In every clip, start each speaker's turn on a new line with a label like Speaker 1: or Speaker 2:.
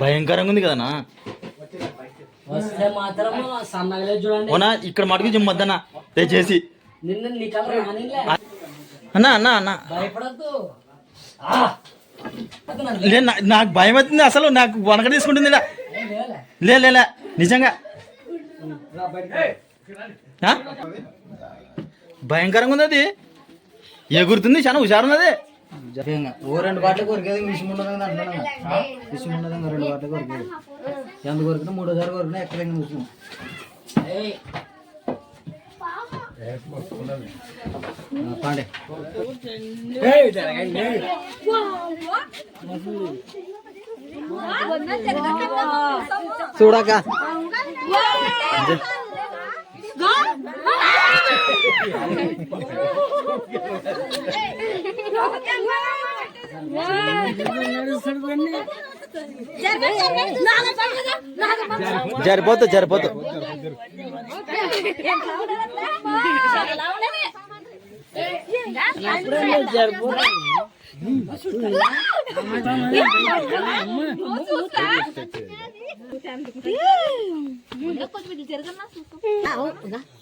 Speaker 1: భయంకరంగా ఉంది కదనా
Speaker 2: వస్తే మాత్రం సన్నగలే చూడండి.
Speaker 1: ఓనా ఇక్కడ మటుకు జిమ్మద్దన్న దయచేసి.
Speaker 2: నిన్న నీ కలర్ రానిలే.
Speaker 1: అన్నా అన్నా అన్నా.
Speaker 2: భయపడద్దు.
Speaker 1: లే నా- నాకు భయం అవుతుంది అసలు. నాకు వనక తీసుకుంటుంది. లే. లే నిజంగా? భయంకరంగా ఉంది అది. ఎగురుతుంది చాలా హుషారు ఉన్నది
Speaker 3: ఓ రెండు బాటలు కొరికేది విషయం ఉండదు అంటున్నాను విషయం ఉండదు రెండు బాటలు కొరికేది. ఎంత కొరికినా మూడోసారి కొరికినా ఎక్కడ విషయం పాండే. చూడక.
Speaker 1: జరిపోతు జరిపోతు.
Speaker 4: అది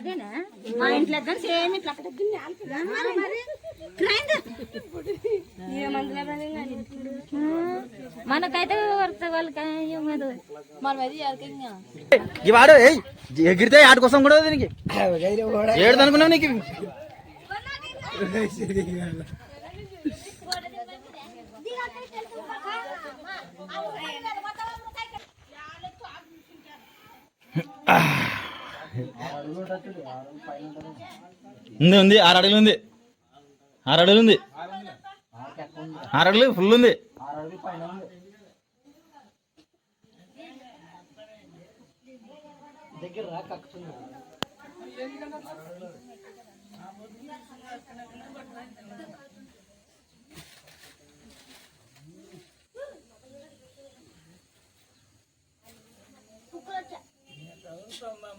Speaker 1: జరిపోతు
Speaker 4: మా ఇంట్లో ఇద్దరు సేమ్ ఇట్లా మనకైతే వాళ్ళకి
Speaker 1: వాడు ఎగిరితే ఆట కోసం కూడా దీనికి ఏడు అనుకున్నావు నీకు? ఉంది ఉంది. ఆరు అడుగులు ఉంది. ఆరు అడుగులు ఉంది. ఆరు అడుగులు ఫుల్ ఉంది.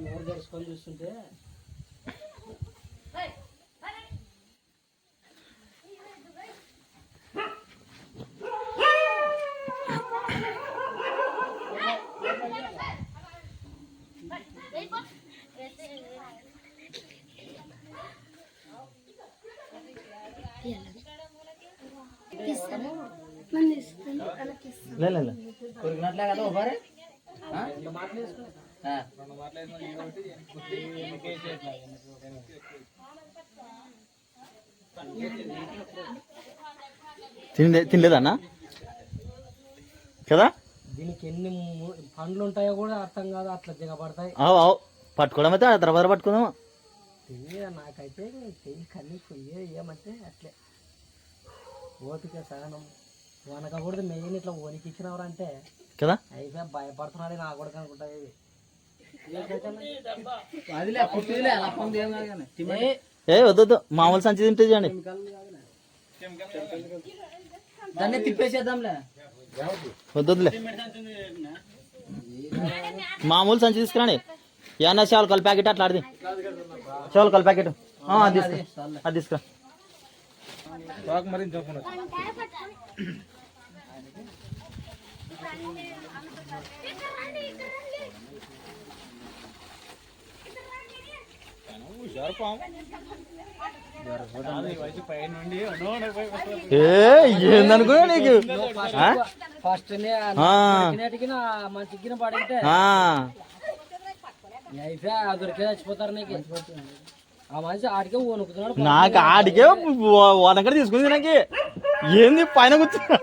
Speaker 2: నోరు తెరుచుకొని చూస్తుంటే?
Speaker 1: లే లే, లే.
Speaker 3: కొరికినట్లే
Speaker 1: తినలే తినలేదన్నా? కదా?
Speaker 2: దీనికి ఎన్ని పండ్లు ఉంటాయో కూడా అర్థం కాదు అట్లా దిగబడతాయి.
Speaker 1: అవు పట్టుకోవడం అయితే ఆ తర్వాత పట్టుకుందాం
Speaker 2: తెలియదు నాకైతే చెయ్యి కన్నీ ఏమంటే అట్లే. ఓపిక సహనం. వనకకూడదు మెయిన్ ఇట్లా వణికిచ్చినవారు అంటే
Speaker 1: కదా?
Speaker 2: అయిపోయి భయపడుతున్నాడు నా కూడా అనుకుంటా
Speaker 3: ఏం కాదు కానీ
Speaker 2: ఏ,
Speaker 1: ఏ వద్దు వద్దు. మామూలు సంచి తింటే చూడండి
Speaker 3: దాన్ని తిప్పేసేద్దాంలే.
Speaker 1: వద్దు వద్దులే. మామూలు సంచి తీసుకురండి. ఏమన్నా చాలు ప్యాకెట్ అట్లా ఆడిది. చాలు ప్యాకెట్. అది తీసుకురా. అది తీసుకురా. ఏ ఏందనుకున్నా నీకు?
Speaker 2: ఫస్ట్ పడితే. అయితే దొరికే చచ్చిపోతారు నీకు. ఆ మనిషి ఆడికే వణుకుతున్నాడు.
Speaker 1: నాకు ఆడికే వనకడ తీసుకుంది నాకు. ఏంది పైన కూర్చున్నా